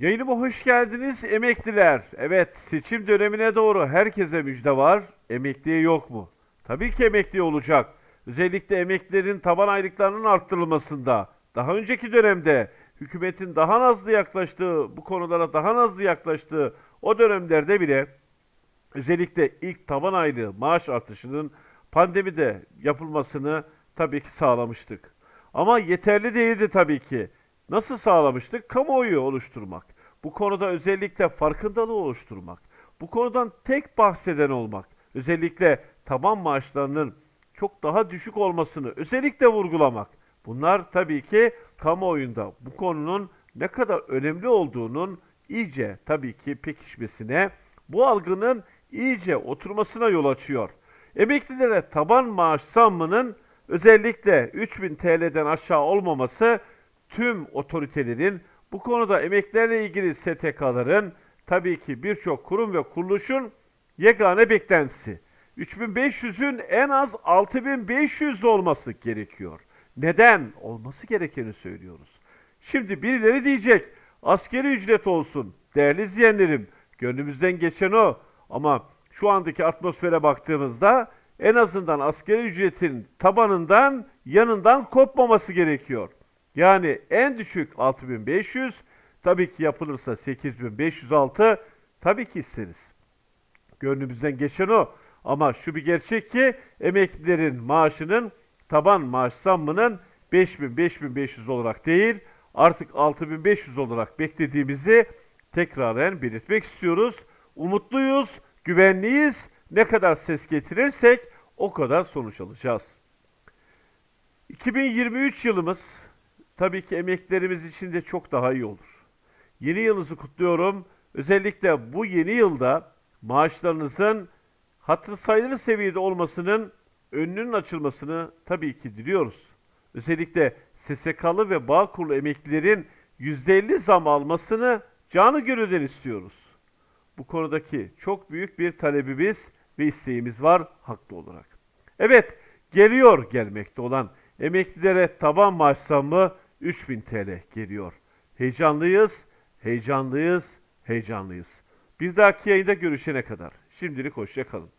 Yayınıma hoş geldiniz emekliler. Evet seçim dönemine doğru herkese müjde var. Emekliye yok mu? Tabii ki emekli olacak. Özellikle emeklilerin taban aylıklarının arttırılmasında. Daha önceki dönemde hükümetin daha nazlı yaklaştığı, bu konulara daha nazlı yaklaştığı o dönemlerde bile özellikle ilk taban aylığı maaş artışının pandemide yapılmasını tabii ki sağlamıştık. Ama yeterli değildi tabii ki. Nasıl sağlamıştık? Kamuoyu oluşturmak. Bu konuda özellikle farkındalığı oluşturmak. Bu konudan tek bahseden olmak. Özellikle taban maaşlarının çok daha düşük olmasını özellikle vurgulamak. Bunlar tabii ki kamuoyunda bu konunun ne kadar önemli olduğunun iyice tabii ki pekişmesine, bu algının iyice oturmasına yol açıyor. Emeklilere taban maaş zammının özellikle 3000 TL'den aşağı olmaması tüm otoritelerin bu konuda emeklilerle ilgili STK'ların tabii ki birçok kurum ve kuruluşun yegane beklentisi. 3500'ün en az 6500 olması gerekiyor. Neden? Olması gerekeni söylüyoruz. Şimdi birileri diyecek askeri ücret olsun. Değerli izleyenlerim gönlümüzden geçen o. Ama şu andaki atmosfere baktığımızda en azından askeri ücretin tabanından yanından kopmaması gerekiyor. Yani en düşük 6500 tabii ki yapılırsa 8506 tabii ki isteriz. Gönlümüzden geçen o. Ama şu bir gerçek ki emeklilerin maaşının taban maaş zammının 5000 5500 olarak değil artık 6500 olarak beklediğimizi tekraren belirtmek istiyoruz. Umutluyuz, güvenliyiz. Ne kadar ses getirirsek o kadar sonuç alacağız. 2023 yılımız tabii ki emeklerimiz için de çok daha iyi olur. Yeni yılınızı kutluyorum. Özellikle bu yeni yılda maaşlarınızın hatır sayılır seviyede olmasının önünün açılmasını tabii ki diliyoruz. Özellikle SSK'lı ve Bağkurlu emeklilerin %50 zam almasını canı gönülden istiyoruz. Bu konudaki çok büyük bir talebimiz ve isteğimiz var haklı olarak. Evet, geliyor gelmekte olan emeklilere taban maaş zammı 3000 TL geliyor. Heyecanlıyız, heyecanlıyız, heyecanlıyız. Bir dahaki yayında görüşene kadar. Şimdilik hoşça kalın.